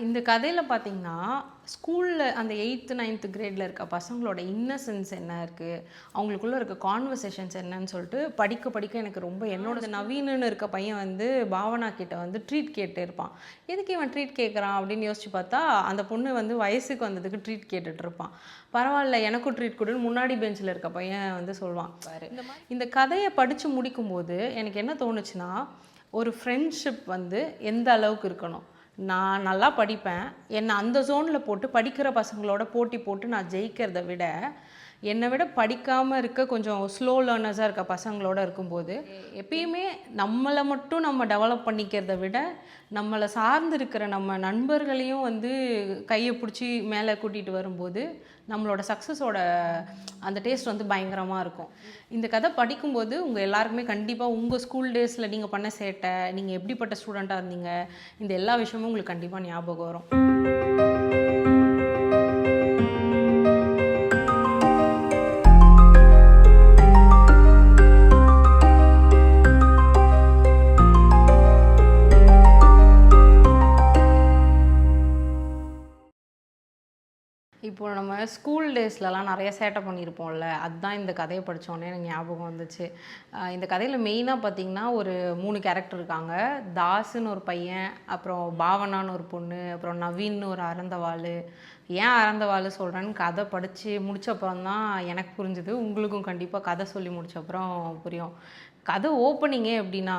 இந்த கதையில் பார்த்தீங்கன்னா ஸ்கூலில் அந்த எயித்து நைன்த்து கிரேடில் இருக்க பசங்களோட இன்னசென்ஸ் என்ன இருக்குது அவங்களுக்குள்ள இருக்க கான்வர்சேஷன்ஸ் என்னன்னு சொல்லிட்டு படிக்க படிக்க எனக்கு ரொம்ப என்னோட இந்த நவீனன்னு இருக்க பையன் வந்து பாவனா கிட்ட வந்து ட்ரீட் கேட்டு இருப்பான். எதுக்கு இவன் ட்ரீட் கேட்குறான் அப்படின்னு யோசிச்சு பார்த்தா அந்த பொண்ணு வந்து வயசுக்கு வந்ததுக்கு ட்ரீட் கேட்டுட்டு இருப்பான். பரவாயில்ல எனக்கும் ட்ரீட் கொடுன்னு முன்னாடி பெஞ்சில் இருக்க பையன் வந்து சொல்லுவான் பாரு. இந்த கதையை படித்து முடிக்கும்போது எனக்கு என்ன தோணுச்சுன்னா ஒரு ஃப்ரெண்ட்ஷிப் வந்து எந்த அளவுக்கு இருக்கணும்? நான் நல்லா படிப்பேன். என்னை அந்த ஜோனில் போட்டு படிக்கிற பசங்களோட போட்டி போட்டு நான் ஜெயிக்கிறத விட என்னை விட படிக்காமல் இருக்க கொஞ்சம் ஸ்லோ லேர்னர்ஸாக இருக்க பசங்களோட இருக்கும்போது எப்பயுமே நம்மளை மட்டும் நம்ம டெவலப் பண்ணிக்கிறத விட நம்மளை சார்ந்து இருக்கிற நம்ம நண்பர்களையும் வந்து கையை பிடிச்சி மேலே கூட்டிகிட்டு வரும்போது நம்மளோட சக்ஸஸோட அந்த டேஸ்ட் வந்து பயங்கரமாக இருக்கும். இந்த கதை படிக்கும்போது உங்கள் எல்லாருக்குமே கண்டிப்பாக உங்கள் ஸ்கூல் டேஸில் நீங்கள் பண்ண சேட்டை நீங்கள் எப்படிப்பட்ட ஸ்டூடெண்ட்டாக இருந்தீங்க இந்த எல்லா விஷயமும் உங்களுக்கு கண்டிப்பாக ஞாபகம் வரும். இப்போ நம்ம ஸ்கூல் டேஸ்லலாம் நிறைய சேட்டை பண்ணியிருப்போம்ல அதுதான் இந்த கதையை படித்தோன்னே எனக்கு ஞாபகம் வந்துச்சு. இந்த கதையில் மெயினாக பார்த்தீங்கன்னா ஒரு மூணு கேரக்டர் இருக்காங்க. தாஸுன்னு ஒரு பையன் அப்புறம் பாவனான்னு ஒரு பொண்ணு அப்புறம் நவீன்னு ஒரு அறந்தவாள். ஏன் அறந்தவாள் சொல்கிறேன்னு கதை படித்து முடிச்சப்புறம் தான் எனக்கு புரிஞ்சுது. உங்களுக்கும் கண்டிப்பாக கதை சொல்லி முடிச்சப்புறம் புரியும். கதை ஓப்பனிங்கே எப்படின்னா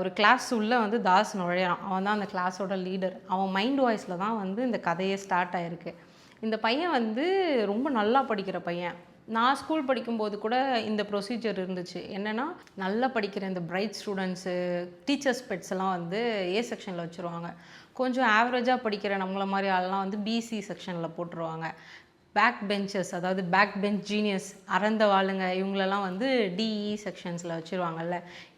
ஒரு கிளாஸ் உள்ளே வந்து தாஸ் நுழையிறான். அவன் தான் அந்த கிளாஸோட லீடர் அவன் மைண்ட் வாய்ஸில் தான் வந்து இந்த கதையே ஸ்டார்ட் ஆகிருக்கு இந்த பையன் வந்து ரொம்ப நல்லா படிக்கிற பையன். நான் ஸ்கூல் படிக்கும்போது கூட இந்த ப்ரொசீஜர் இருந்துச்சு. என்னென்னா நல்லா படிக்கிற இந்த பிரைட் ஸ்டூடெண்ட்ஸு டீச்சர்ஸ் பெட்ஸ் எல்லாம் வந்து ஏ செக்ஷனில் வச்சுருவாங்க. கொஞ்சம் ஆவரேஜாக படிக்கிற நம்மள மாதிரி ஆள்லாம் வந்து பிசி செக்ஷனில் போட்டுருவாங்க. பேக் பெஞ்சஸ் அதாவது பேக் பெஞ்ச் ஜீனியஸ் அறந்த வாளுங்க இவங்களெல்லாம் வந்து டிஇ செக்ஷன்ஸில் வச்சுருவாங்கல்ல.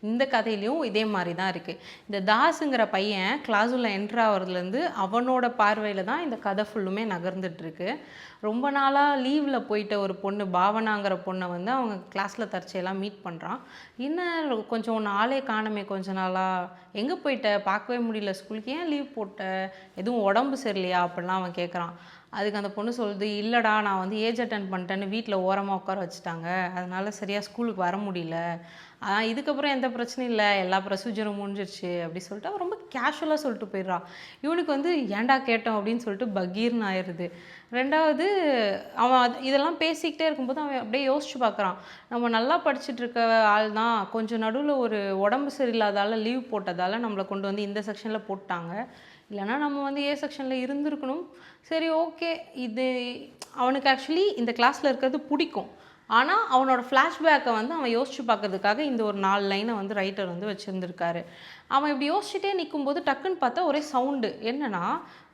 இந்த கதையிலையும் இதே மாதிரி தான் இருக்குது இந்த தாஸுங்கிற பையன் கிளாஸ் என்ட்ரு ஆகிறதுலேருந்து அவனோட பார்வையில் தான் இந்த கதை ஃபுல்லுமே நகர்ந்துட்டுருக்கு. ரொம்ப நாளாக லீவில் போயிட்ட ஒரு பொண்ணு பாவனாங்கிற பொண்ணை வந்து அவங்க கிளாஸில் தற்செயலாக மீட் பண்ணுறான் என்ன கொஞ்சம் நாளே காணமே கொஞ்ச நாளாக எங்கே போயிட்ட? பார்க்கவே முடியல ஸ்கூலுக்கு ஏன் லீவ் போட்ட? எதுவும் உடம்பு சரியில்லையா? அப்படிலாம் அவன் கேட்குறான் அதுக்கு அந்த பொண்ணு சொல்லுது இல்லைடா நான் வந்து ஏஜ் அட்டன் பண்ணிட்டேன்னு வீட்டில் ஓரமாக உட்கார வச்சுட்டாங்க. அதனால் சரியாக ஸ்கூலுக்கு வர முடியல. ஆனால் இதுக்கப்புறம் எந்த பிரச்சனையும் இல்லை. எல்லா ப்ரொசீஜரும் முடிஞ்சிருச்சு. அப்படி சொல்லிட்டு அவன் ரொம்ப கேஷுவலாக சொல்லிட்டு போயிடுறான் இவனுக்கு வந்து ஏன்டா கேட்டோம்? அப்படின்னு சொல்லிட்டு பகீர்னு ஆயிடுது ரெண்டாவது அவன் அது- இதெல்லாம் பேசிக்கிட்டே இருக்கும்போது அவன் அப்படியே யோசிச்சு பார்க்குறான் நம்ம நல்லா படிச்சுட்டு இருக்க ஆள் தான். கொஞ்சம் நடுவில் ஒரு உடம்பு சரியில்லாதால் லீவ் போட்டதால் நம்மளை கொண்டு வந்து இந்த செக்ஷனில் போட்டாங்க. இல்லைன்னா நம்ம வந்து ஏ செக்ஷனில் இருந்திருக்கணும். சரி ஓகே இது அவனுக்கு ஆக்சுவலி இந்த கிளாஸில் இருக்கிறது பிடிக்கும். ஆனால் அவனோட ஃப்ளாஷ்பேக்கை வந்து அவன் யோசிச்சு பார்க்கறதுக்காக இந்த ஒரு நாலு லைனை வந்து ரைட்டர் வந்து வச்சுருந்துருக்காரு. அவன் இப்படி யோசிச்சுட்டே நிற்கும்போது டக்குன்னு பார்த்தா ஒரே சவுண்டு என்னன்னா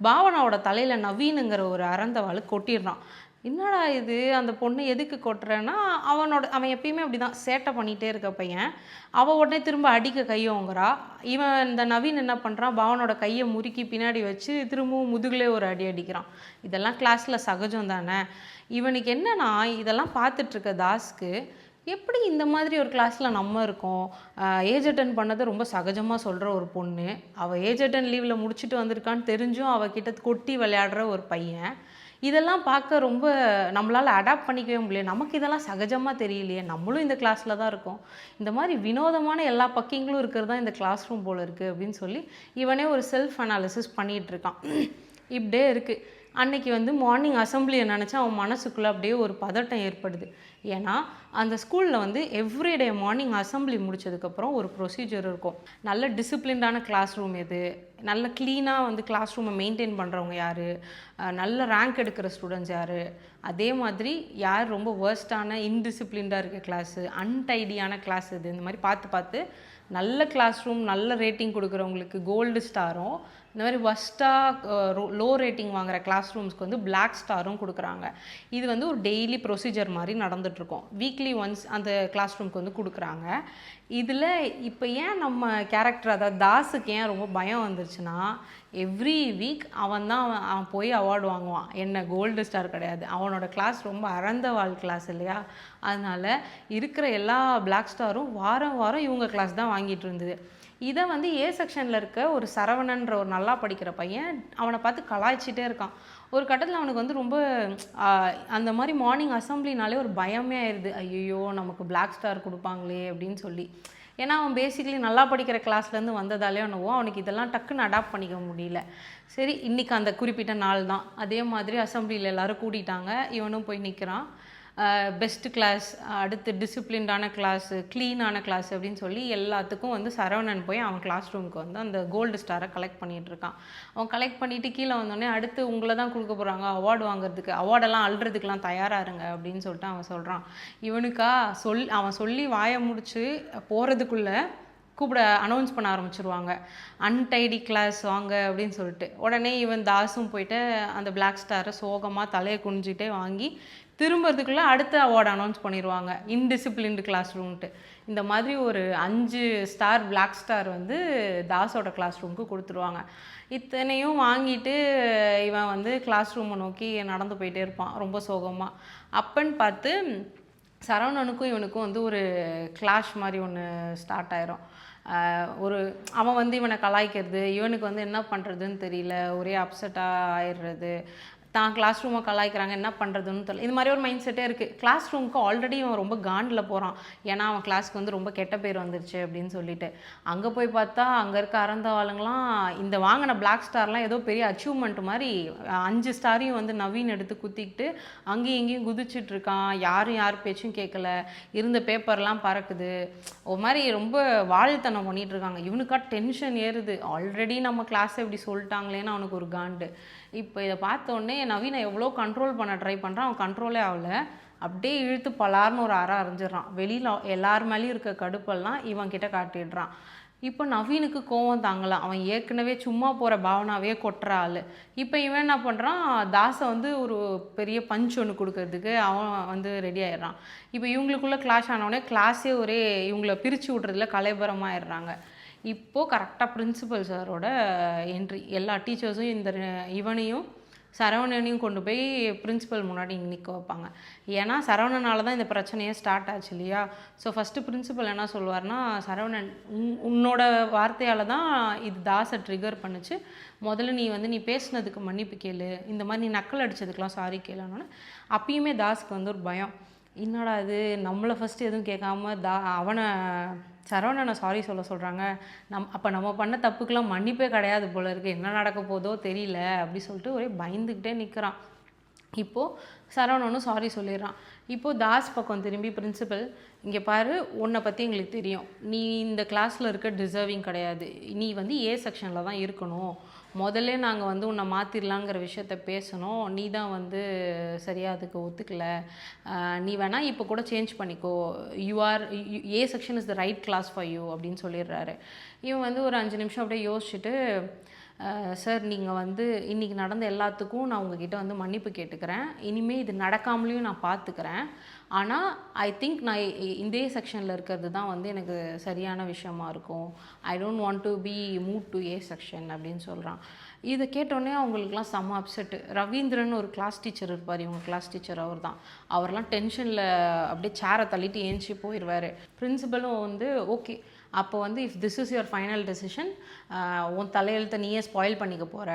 பாவனாவோட தலையில் நவீனுங்கிற ஒரு அறந்தவாள் கொட்டிடுறான். என்னடா இது? அந்த பொண்ணு எதுக்கு கொட்டுறேன்னா அவனோட அவன் எப்பயுமே அப்படி தான் சேட்டை பண்ணிகிட்டே இருக்க பையன். அவள் உடனே திரும்ப அடிக்க கையோங்கிறா இவன் இந்த நவீன் என்ன பண்ணுறான் பவனோட கையை முறுக்கி பின்னாடி வச்சு திரும்பவும் முதுகுலே ஒரு அடி அடிக்கிறான். இதெல்லாம் கிளாஸில் சகஜம் தானே. இவனுக்கு என்னன்னா இதெல்லாம் பார்த்துட்ருக்க தாஸ்க்கு எப்படி இந்த மாதிரி ஒரு கிளாஸில் நம்ம இருக்கோம்? ஏஜ் அட்டன் பண்ணதை ரொம்ப சகஜமாக சொல்கிற ஒரு பொண்ணு. அவள் ஏஜ் அட்டன் லீவில் முடிச்சுட்டு வந்திருக்கான்னு தெரிஞ்சும் அவகிட்ட கொட்டி விளையாடுற ஒரு பையன். இதெல்லாம் பார்க்க ரொம்ப நம்மளால் அடாப்ட் பண்ணிக்கவே முடியல. நமக்கு இதெல்லாம் சகஜமாக தெரியலையே. நம்மளும் இந்த கிளாஸில் தான் இருக்கோம். இந்த மாதிரி வினோதமான எல்லா பக்கிங்களும் இருக்கிறது தான் இந்த கிளாஸ் ரூம் போல் இருக்குது அப்படின்னு சொல்லி இவனே ஒரு செல்ஃப் அனாலிசிஸ் பண்ணிகிட்ருக்கான் இப்படியே இருக்குது அன்னைக்கு வந்து மார்னிங் அசம்பிளியை நினச்சா அவன் மனசுக்குள்ளே அப்படியே ஒரு பதட்டம் ஏற்படுது. ஏன்னா அந்த ஸ்கூலில் வந்து எவ்ரிடே மார்னிங் அசம்பிளி முடிச்சதுக்கப்புறம் ஒரு ப்ரொசீஜர் இருக்கும். நல்ல டிசிப்ளின்டான கிளாஸ் ரூம் எது? நல்ல க்ளீனாக வந்து கிளாஸ் ரூமை மெயின்டைன் பண்ணுறவங்க யார்? நல்ல ரேங்க் எடுக்கிற ஸ்டூடெண்ட்ஸ் யார்? அதே மாதிரி யார் ரொம்ப வேர்ஸ்டான இன்டிசிப்ளின்டாக இருக்க கிளாஸு அன்டைடியான கிளாஸ் இது இந்த மாதிரி பார்த்து பார்த்து நல்ல கிளாஸ் ரூம் நல்ல ரேட்டிங் கொடுக்குறவங்களுக்கு கோல்டு ஸ்டாரும் இந்த மாதிரி ஒஸ்ட்டாக லோ ரேட்டிங் வாங்குற கிளாஸ் ரூம்ஸ்க்கு வந்து பிளாக் ஸ்டாரும் கொடுக்குறாங்க. இது வந்து ஒரு டெய்லி ப்ரொசீஜர் மாதிரி நடந்துகிட்ருக்கோம் வீக்லி ஒன்ஸ் அந்த கிளாஸ் ரூம்க்கு வந்து கொடுக்குறாங்க. இதில் இப்போ ஏன் நம்ம கேரக்டர் அதாவது தாஸுக்கு ஏன் ரொம்ப பயம் வந்துருச்சுன்னா எவ்ரி வீக் அவன் தான் அவன் போய் அவார்டு வாங்குவான். என்ன கோல்டு ஸ்டார் கிடையாது. அவனோட கிளாஸ் ரொம்ப அறந்த வாழ் கிளாஸ் இல்லையா? அதனால் இருக்கிற எல்லா பிளாக் ஸ்டாரும் வாரம் வாரம் இவங்க கிளாஸ் தான் வாங்கிட்டு இருந்தது. இதை வந்து ஏ செக்ஷனில் இருக்க ஒரு சரவணன்ற ஒரு நல்லா படிக்கிற பையன் அவனை பார்த்து கலாய்ச்சிட்டே இருக்கான். ஒரு கட்டத்தில் அவனுக்கு வந்து ரொம்ப அந்த மாதிரி மார்னிங் அசம்பிளினாலே ஒரு பயமே ஆயிடுது ஐயோ நமக்கு பிளாக் ஸ்டார் கொடுப்பாங்களே அப்படின்னு சொல்லி. ஏன்னா அவன் பேசிக்கலி நல்லா படிக்கிற கிளாஸ்லேருந்து வந்ததாலே என்னவோ அவனுக்கு இதெல்லாம் டக்குன்னு அடாப்ட் பண்ணிக்க முடியல. சரி இன்னைக்கு அந்த குறிப்பிட்ட நாள் தான் அதே மாதிரி அசம்பிளியில் எல்லோரும் கூட்டிட்டாங்க இவனும் போய் நிற்கிறான் பெஸ்ட் கிளாஸ் அடுத்து டிசிப்ளின்டான கிளாஸு க்ளீனான கிளாஸ் அப்படின்னு சொல்லி எல்லாத்துக்கும் வந்து சரவணன் போய் அவன் கிளாஸ் ரூமுக்கு வந்து அந்த கோல்டு ஸ்டாரை கலெக்ட் பண்ணிகிட்டு இருக்கான். அவன் கலெக்ட் பண்ணிவிட்டு கீழே வந்தோடனே அடுத்து உங்களை தான் கொடுக்க போகிறாங்க அவார்டு வாங்குறதுக்கு அவார்டெல்லாம் அழுறதுக்கெலாம் தயாராக இருங்க அப்படின்னு சொல்லிட்டு அவன் சொல்கிறான் இவனுக்கா சொல் அவன் சொல்லி வாயை முடிச்சு போகிறதுக்குள்ளே கூப்பிட அனௌன்ஸ் பண்ண ஆரம்பிச்சிருவாங்க. அன்டைடி கிளாஸ் வாங்க அப்படின்னு சொல்லிட்டு. உடனே இவன் தாஸும் போயிட்டு அந்த பிளாக் ஸ்டாரை சோகமாக தலையை குனிஞ்சிட்டே வாங்கி திரும்புறதுக்குள்ளே அடுத்த அவார்டு அனௌன்ஸ் பண்ணிடுவாங்க இன்டிசிப்ளின்டு கிளாஸ் ரூம்ட்டு இந்த மாதிரி ஒரு அஞ்சு ஸ்டார் பிளாக் ஸ்டார் வந்து தாஸோட கிளாஸ் ரூமுக்கு கொடுத்துருவாங்க. இத்தனையும் வாங்கிட்டு இவன் வந்து கிளாஸ் ரூமை நோக்கி நடந்து போயிட்டே இருப்பான். ரொம்ப சோகமாக அப்பன்னு பார்த்து சரவணனுக்கும் இவனுக்கும் வந்து ஒரு கிளாஷ் மாதிரி ஒன்று ஸ்டார்ட் ஆயிரும். ஒரு அவன் வந்து இவனை கலாய்க்கிறது இவனுக்கு வந்து என்ன பண்ணுறதுன்னு தெரியல. ஒரே அப்செட்டாக ஆயிடுறது. தான் கிளாஸ் ரூமை கலாய்க்கிறாங்க என்ன பண்ணுறதுன்னு தெரியல. இது மாதிரி ஒரு மைண்ட் செட்டே இருக்குது கிளாஸ் ரூமுக்கு ஆல்ரெடி அவன் ரொம்ப காண்டில் போகிறான் ஏன்னா அவன் கிளாஸ்க்கு வந்து ரொம்ப கெட்ட பேர் வந்துருச்சு அப்படின்னு சொல்லிட்டு. அங்கே போய் பார்த்தா அங்கே இருக்க அறந்த ஆளுங்களாம் இந்த வாங்கின பிளாக் ஸ்டார்லாம் ஏதோ பெரிய அச்சீவ்மெண்ட் மாதிரி அஞ்சு ஸ்டாரையும் வந்து நவீன் எடுத்து குத்திக்கிட்டு அங்கேயும் இங்கேயும் குதிச்சிட்டு இருக்கான். யாரும் யார் பேச்சும் கேட்கல இருந்த பேப்பர்லாம் பறக்குது. ஒரு மாதிரி ரொம்ப வாழ்த்தனம் பண்ணிகிட்ருக்காங்க இருக்காங்க. இவனுக்கா டென்ஷன் ஏறுது. ஆல்ரெடி நம்ம கிளாஸை இப்படி சொல்லிட்டாங்களேன்னு அவனுக்கு ஒரு காண்டு. இப்போ இதை பார்த்தோன்னே நவீனை எவ்வளோ கண்ட்ரோல் பண்ண ட்ரை பண்ணுறான் அவன் கண்ட்ரோலே ஆகலை. அப்படியே இழுத்து பலார்னு ஒரு அறை அரைஞ்சிடறான். வெளியில் எல்லார் மேலேயும் இருக்க கடுப்பெல்லாம் இவன் கிட்ட காட்டிடுறான். இப்போ நவீனுக்கு கோவம் தாங்கலாம் அவன் ஏற்கனவே சும்மா போகிற பாவனாவே கொட்டுற ஆள். இப்போ இவன் என்ன பண்ணுறான் தாஸை வந்து ஒரு பெரிய பஞ்ச் ஒன்று கொடுக்கறதுக்கு அவன் வந்து ரெடி ஆயிடுறான். இப்போ இவங்களுக்குள்ளே கிளாஷ் ஆனவுடனே கிளாஸே ஒரே இவங்கள பிரித்து விட்றதுல கலைபரமாயிடுறாங்க. இப்போது கரெக்டாக பிரின்சிபல் சாரோட என்ட்ரி எல்லா டீச்சர்ஸும் இந்த இவனையும் சரவணனையும் கொண்டு போய் பிரின்சிபல் முன்னாடி நிற்க வைப்பாங்க. ஏன்னா சரவணனால தான் இந்த பிரச்சனையே ஸ்டார்ட் ஆச்சு இல்லையா? ஸோ ஃபஸ்ட்டு பிரின்சிபல் என்ன சொல்லுவார்னா சரவணன் உன் உன்னோட வார்த்தையால் தான் இது தாஸை ட்ரிகர் பண்ணுச்சு. முதல்ல நீ வந்து நீ பேசுனதுக்கு மன்னிப்பு கேளு. இந்த மாதிரி நீ நக்கல் அடித்ததுக்கெலாம் சாரி கேளுன்னு. அப்பயுமே தாஸ்க்கு வந்து ஒரு பயம். என்னடா இது? நம்மளை ஃபஸ்ட்டு எதுவும் கேட்காம தா அவனை சரவணனை சாரி சொல்ல சொல்கிறாங்க நம் அப்போ நம்ம பண்ண தப்புக்கெலாம் மன்னிப்பே கிடையாது போல இருக்குது என்ன நடக்க போதோ தெரியல அப்படி சொல்லிட்டு ஒரே பயந்துக்கிட்டே நிற்கிறான் இப்போது சரவணனும் சாரி சொல்லிடுறான். இப்போது தாஸ் பக்கம் திரும்பி பிரின்சிபல் இங்கே பாரு உன்னை பற்றி எங்களுக்கு தெரியும். நீ இந்த கிளாஸில் இருக்க டிசர்விங் கிடையாது. நீ வந்து ஏ செக்ஷனில் தான் இருக்கணும். முதல்ல நாங்கள் வந்து உன்னை மாற்றிடலாங்கிற விஷயத்த பேசணும். நீ தான் வந்து சரியாக அதுக்கு ஒத்துக்கல. நீ வேணால் இப்போ கூட சேஞ்ச் பண்ணிக்கோ. You are A section is the right class for you அப்படின்னு சொல்லிடுறாரு. இவன் வந்து ஒரு அஞ்சு நிமிஷம் அப்படியே யோசிச்சுட்டு சார் நீங்கள் வந்து இன்றைக்கி நடந்த எல்லாத்துக்கும் நான் உங்ககிட்ட வந்து மன்னிப்பு கேட்டுக்கிறேன். இனிமேல் இது நடக்காமலேயும் நான் பார்த்துக்கிறேன் ஆனால் ஐ திங்க் நான் இ- செக்ஷனில் இருக்கிறது தான் வந்து எனக்கு சரியான விஷயமா இருக்கும். I don't want to be move to A section அப்படின்னு சொல்கிறான் இதை கேட்டோடனே அவங்களுக்குலாம் செம்ம அப்செட்டு ரவீந்திரன் ஒரு கிளாஸ் டீச்சர் இருப்பார் இவங்க கிளாஸ் டீச்சர் அவர் தான் அவர்லாம் டென்ஷனில் அப்படியே சேரை தள்ளிட்டு ஏஞ்சி போயிடுவார் பிரின்சிபலும் வந்து ஓகே அப்போ வந்து if this is your final decision உன் தலையெழுத்தை நீயே ஸ்பாயில் பண்ணிக்க போகிற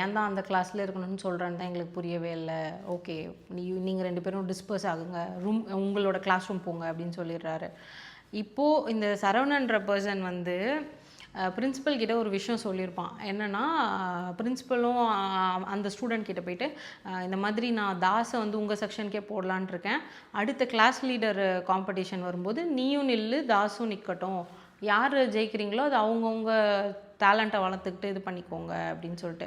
ஏன் தான் அந்த கிளாஸில் இருக்கணும்னு சொல்கிறேன்னு தான் எங்களுக்கு புரியவே இல்லை. ஓகே நீ நீங்கள் ரெண்டு பேரும் டிஸ்பர்ஸ் ஆகுங்க. ரூம் உங்களோட கிளாஸ் ரூம் போங்க அப்படின்னு சொல்லிடுறாரு. இப்போது இந்த சரவணன்ற பர்சன் வந்து பிரின்சிபல் கிட்ட ஒரு விஷயம் சொல்லியிருப்பான். என்னென்னா பிரின்சிபலும் அந்த ஸ்டூடெண்ட் கிட்ட போயிட்டு இந்த மாதிரி நான் தாஸை வந்து உங்கள் செக்ஷனுக்கே போடலான்னு இருக்கேன். அடுத்த கிளாஸ் லீடர் காம்படிஷன் வரும்போது நீயும் நில்லு தாஸும் நிற்கட்டும் யார் ஜெயிக்கிறீங்களோ அது அவங்கவுங்க டேலண்ட்டை வளர்த்துக்கிட்டு இது பண்ணிக்கோங்க அப்படின்னு சொல்லிட்டு.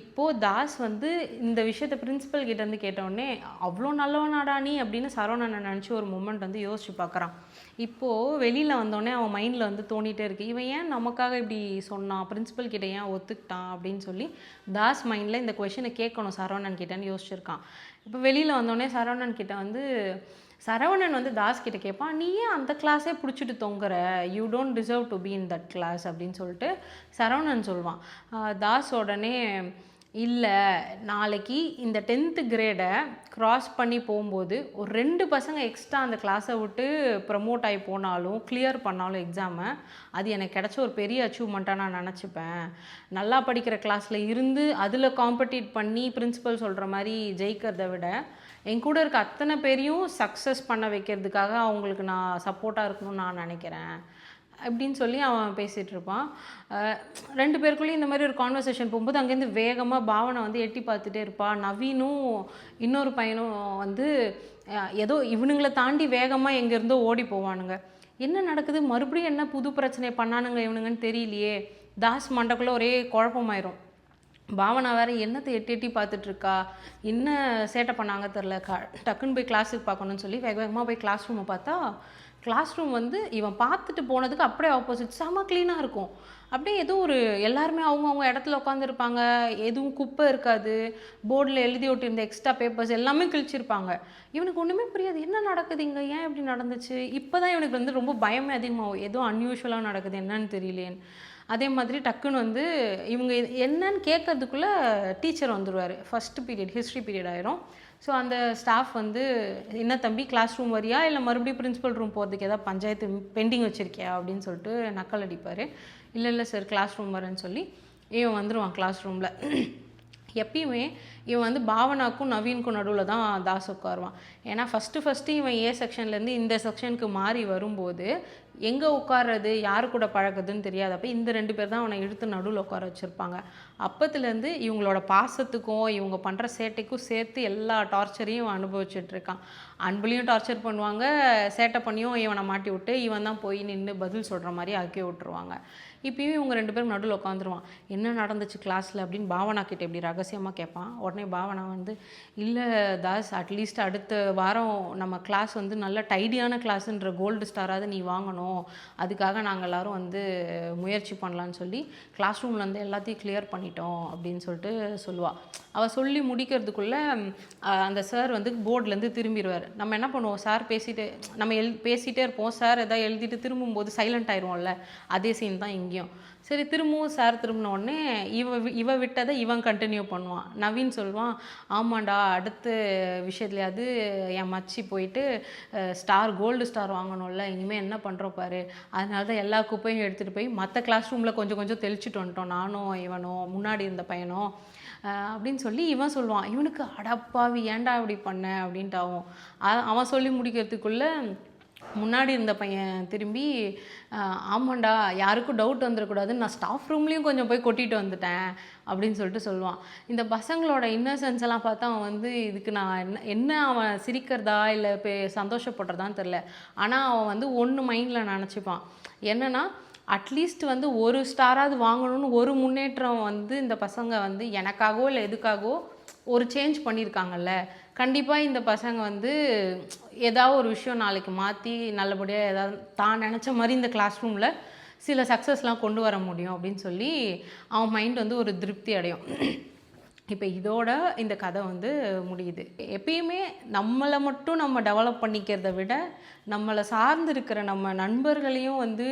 இப்போது தாஸ் வந்து இந்த விஷயத்தை பிரின்சிபல் கிட்டேருந்து கேட்டோடனே அவ்வளோ நல்லவனாடா நீ? அப்படின்னு சரவணனை நினச்சி ஒரு மூமெண்ட் வந்து யோசிச்சு பார்க்குறான். இப்போது வெளியில் வந்தோடனே அவன் மைண்டில் வந்து தோண்டிகிட்டே இருக்கு. இவன் ஏன் நமக்காக இப்படி சொன்னான்? பிரின்சிபல் கிட்ட ஏன் ஒத்துக்கிட்டான்? அப்படின்னு சொல்லி தாஸ் மைண்டில் இந்த கொஷினை கேட்கணும் சரவணன் கிட்டேன்னு யோசிச்சிருக்கான். இப்போ வெளியில் வந்தோடனே சரவணன் கிட்ட வந்து சரவணன் வந்து தாஸ் கிட்ட கேட்பான் நீ ஏன் அந்த கிளாஸே பிடிச்சிட்டு தொங்குற? You don't deserve to be in that class அப்படின்னு சொல்லிட்டு சரவணன் சொல்லுவான் தாஸ் உடனே இல்லை நாளைக்கு இந்த டென்த்து கிரேடை க்ராஸ் பண்ணி போகும்போது ஒரு ரெண்டு பசங்க எக்ஸ்ட்ரா அந்த கிளாஸை விட்டு ப்ரமோட் ஆகி போனாலும் கிளியர் பண்ணாலும் எக்ஸாமை அது எனக்கு கிடச்ச ஒரு பெரிய அச்சீவ்மெண்ட்டாக நான் நினச்சிப்பேன். நல்லா படிக்கிற கிளாஸில் இருந்து அதில் காம்படிட் பண்ணி பிரின்சிபல் சொல்கிற மாதிரி ஜெயிக்கிறத விட என் கூட இருக்க அத்தனை பேரையும் சக்ஸஸ் பண்ண வைக்கிறதுக்காக அவங்களுக்கு நான் சப்போர்ட்டாக இருக்கணும்னு நான் நினைக்கிறேன். அப்படின்னு சொல்லி அவன் பேசிகிட்டு இருப்பான். ரெண்டு பேருக்குள்ளேயும் இந்த மாதிரி ஒரு கான்வர்சேஷன் போகும்போது அங்கேருந்து வேகமாக பாவனை வந்து எட்டி பார்த்துட்டே இருப்பாள் நவீனும் இன்னொரு பையனும் வந்து ஏதோ இவனுங்களை தாண்டி வேகமாக எங்கேருந்தோ ஓடி போவானுங்க. என்ன நடக்குது? மறுபடியும் என்ன புது பிரச்சனை பண்ணானுங்க இவனுங்கன்னு தெரியலையே. தாஸ் மண்டக்குள்ளே ஒரே குழப்பமாயிரும். பாவனா வேற என்னத்தை எட்டி எட்டி பார்த்துட்டு இருக்கா என்ன சேட்டை பண்ணாங்க தெரில க டக்குன்னு போய் கிளாஸுக்கு பார்க்கணும்னு சொல்லி வேக வேகமாக போய் கிளாஸ் ரூமை பார்த்தா கிளாஸ் ரூம் வந்து இவன் பார்த்துட்டு போனதுக்கு அப்படியே ஆப்போசிட் செம க்ளீனாக இருக்கும். அப்படியே ஏதோ ஒரு எல்லாருமே அவங்கவுங்க இடத்துல உட்காந்துருப்பாங்க எதுவும் குப்பை இருக்காது. போர்டில் எழுதி ஒட்டியிருந்த எக்ஸ்ட்ரா பேப்பர்ஸ் எல்லாமே கிழிச்சிருப்பாங்க. இவனுக்கு ஒன்றுமே புரியாது. என்ன நடக்குது இங்கே? ஏன் இப்படி நடந்துச்சு? இப்போ தான் இவனுக்கு வந்து ரொம்ப பயமே அதிகமாகும். எதுவும் அன்யூஷுவலாக நடக்குது. என்னன்னு தெரியலேன்னு. அதே மாதிரி டக்குன்னு வந்து இவங்க என்னன்னு கேட்கறதுக்குள்ளே டீச்சர் வந்துடுவார் ஃபஸ்ட்டு பீரியட் ஹிஸ்ட்ரி பீரியட் ஆயிரும். ஸோ அந்த ஸ்டாஃப் வந்து என்ன தம்பி கிளாஸ் ரூம் வரியா? இல்லை மறுபடியும் பிரின்ஸிபல் ரூம் போகிறதுக்கு ஏதாவது பஞ்சாயத்து பெண்டிங் வச்சுருக்கியா? அப்படின்னு சொல்லிட்டு நக்கல் அடிப்பார். இல்லை இல்லை சார் கிளாஸ் ரூம் வரேன்னு சொல்லி. இவன் வந்துடுவான் கிளாஸ் ரூமில் எப்பயுமே இவன் வந்து பாவனாக்கும் நவீனுக்கும் நடுவில் தான் தாஸ் உட்காருவான். ஏன்னா ஃபஸ்ட்டு ஃபஸ்ட்டு இவன் ஏ செக்ஷன்லேருந்து இந்த செக்ஷனுக்கு மாறி வரும்போது எங்கே உட்கார்றது யார் கூட பழகுதுன்னு தெரியாதப்ப இந்த ரெண்டு பேர் தான் அவனை இழுத்து நடுவில் உட்கார வச்சுருப்பாங்க. அப்பத்துலேருந்து இவங்களோட பாசத்துக்கும் இவங்க பண்ணுற சேட்டைக்கும் சேர்த்து எல்லா டார்ச்சரையும் அனுபவிச்சுட்ருக்கான் அன்புலையும் டார்ச்சர் பண்ணுவாங்க சேட்டை பண்ணியும் இவனை மாட்டி விட்டு இவன் தான் போய் நின்று பதில் சொல்கிற மாதிரி ஆக்கி விட்டுருவாங்க. இப்பயும் இவங்க ரெண்டு பேரும் நடுவில் உட்காந்துருவான். என்ன நடந்துச்சு கிளாஸில் அப்படின்னு பாவனா கிட்ட இப்படி ரகசியமாக கேட்பான் உடனே பாவனா வந்து இல்லை தாஸ் அட்லீஸ்ட் அடுத்த வாரம் நம்ம கிளாஸ் வந்து நல்ல டைடியான கிளாஸுன்ற கோல்டு ஸ்டாராவது நீ வாங்கணும். அதுக்காக நாங்கள் எல்லாரும் வந்து முயற்சி பண்ணலான்னு சொல்லி கிளாஸ் ரூம்லேருந்து எல்லாத்தையும் கிளியர் பண்ணிட்டோம் அப்படின்னு சொல்லிட்டு சொல்லுவாள் அவள் சொல்லி முடிக்கிறதுக்குள்ளே அந்த சார் வந்து போர்ட்லேருந்து திரும்பிடுவார். நம்ம என்ன பண்ணுவோம்? சார் பேசிட்டு நம்ம எழு பேசிகிட்டே இருப்போம். சார் எதாவது எழுதிட்டு திரும்பும்போது சைலண்ட் ஆயிடுவோம்ல அதே சீன் தான் இங்கேயும். சரி திரும்பவும் சார் திரும்பின உடனே இவ வி- இவ விட்டதை இவன் கண்டினியூ பண்ணுவான். நவீன் சொல்லுவான் ஆமாண்டா அடுத்த விஷயத்துலையாவது என் மச்சி போயிட்டு ஸ்டார் கோல்டு ஸ்டார் வாங்கணும்ல இனிமேல் என்ன பண்ணுறோம் பாரு. அதனால தான் எல்லா குப்பையும் எடுத்துகிட்டு போய் மற்ற கிளாஸ் ரூமில் கொஞ்சம் கொஞ்சம் தெளிச்சிட்டு வந்துட்டோம். நானும் இவனும் முன்னாடி இருந்த பையனும். அப்படின்னு சொல்லி இவன் சொல்லுவான் இவனுக்கு அடப்பாவி ஏன்டா இப்படி பண்ண? அப்படின்ட்டு அவன் அவன் சொல்லி முடிக்கிறதுக்குள்ளே முன்னாடி இருந்த பையன் திரும்பி ஆமாண்டா யாருக்கும் டவுட் வந்துடக்கூடாதுன்னு நான் ஸ்டாஃப் ரூம்லேயும் கொஞ்சம் போய் கொட்டிட்டு வந்துட்டேன் அப்படின்னு சொல்லிட்டு சொல்லுவான். இந்த பசங்களோட இன்னசென்ஸ் எல்லாம் பார்த்தா அவன் வந்து இதுக்கு நான் என்ன என்ன அவன் சிரிக்கிறதா இல்லை இப்போ சந்தோஷப்படுறதான்னு தெரில ஆனால் அவன் வந்து ஒன்று மைண்டில் நினச்சிப்பான். என்னென்னா அட்லீஸ்ட் வந்து ஒரு ஸ்டாராவது வாங்கணும்னு ஒரு முன்னேற்றம் வந்து இந்த பசங்க வந்து எனக்காகவோ இல்லை எதுக்காகவோ ஒரு சேஞ்ச் பண்ணியிருக்காங்கல்ல கண்டிப்பாக இந்த பசங்க வந்து ஏதாவது ஒரு விஷயம் நாளைக்கு மாற்றி நல்லபடியாக ஏதாவது தான் நினச்ச மாதிரி இந்த கிளாஸ் ரூமில் சில சக்ஸஸ்லாம் கொண்டு வர முடியும் அப்படின்னு சொல்லி அவன் மைண்ட் வந்து ஒரு திருப்தி அடையும். இப்போ இதோட இந்த கதை வந்து முடியுது. எப்பயுமே நம்மளை மட்டும் நம்ம டெவலப் பண்ணிக்கிறத விட நம்மளை சார்ந்து இருக்கிற நம்ம நண்பர்களையும் வந்து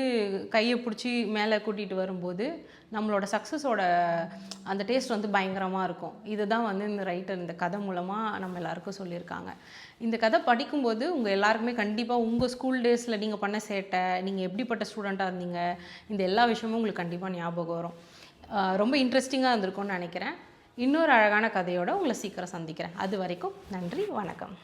கையை பிடிச்சி மேலே கூட்டிகிட்டு வரும்போது நம்மளோட சக்ஸஸோட அந்த டேஸ்ட் வந்து பயங்கரமாக இருக்கும். இதுதான் வந்து இந்த ரைட்டர் இந்த கதை மூலமாக நம்ம எல்லாருக்கும் சொல்லியிருக்காங்க. இந்த கதை படிக்கும்போது உங்கள் எல்லாருக்குமே கண்டிப்பாக உங்கள் ஸ்கூல் டேஸில் நீங்கள் பண்ண சேட்டை நீங்கள் எப்படிப்பட்ட ஸ்டூடெண்ட்டாக இருந்தீங்க இந்த எல்லா விஷயமும் உங்களுக்கு கண்டிப்பாக ஞாபகம் வரும். ரொம்ப இன்ட்ரெஸ்டிங்காக இருந்திருக்கும்னு நினைக்கிறேன். இன்னொரு அழகான கதையோடு உங்களை சீக்கிரம் சந்திக்கிறேன். அது வரைக்கும் நன்றி வணக்கம்.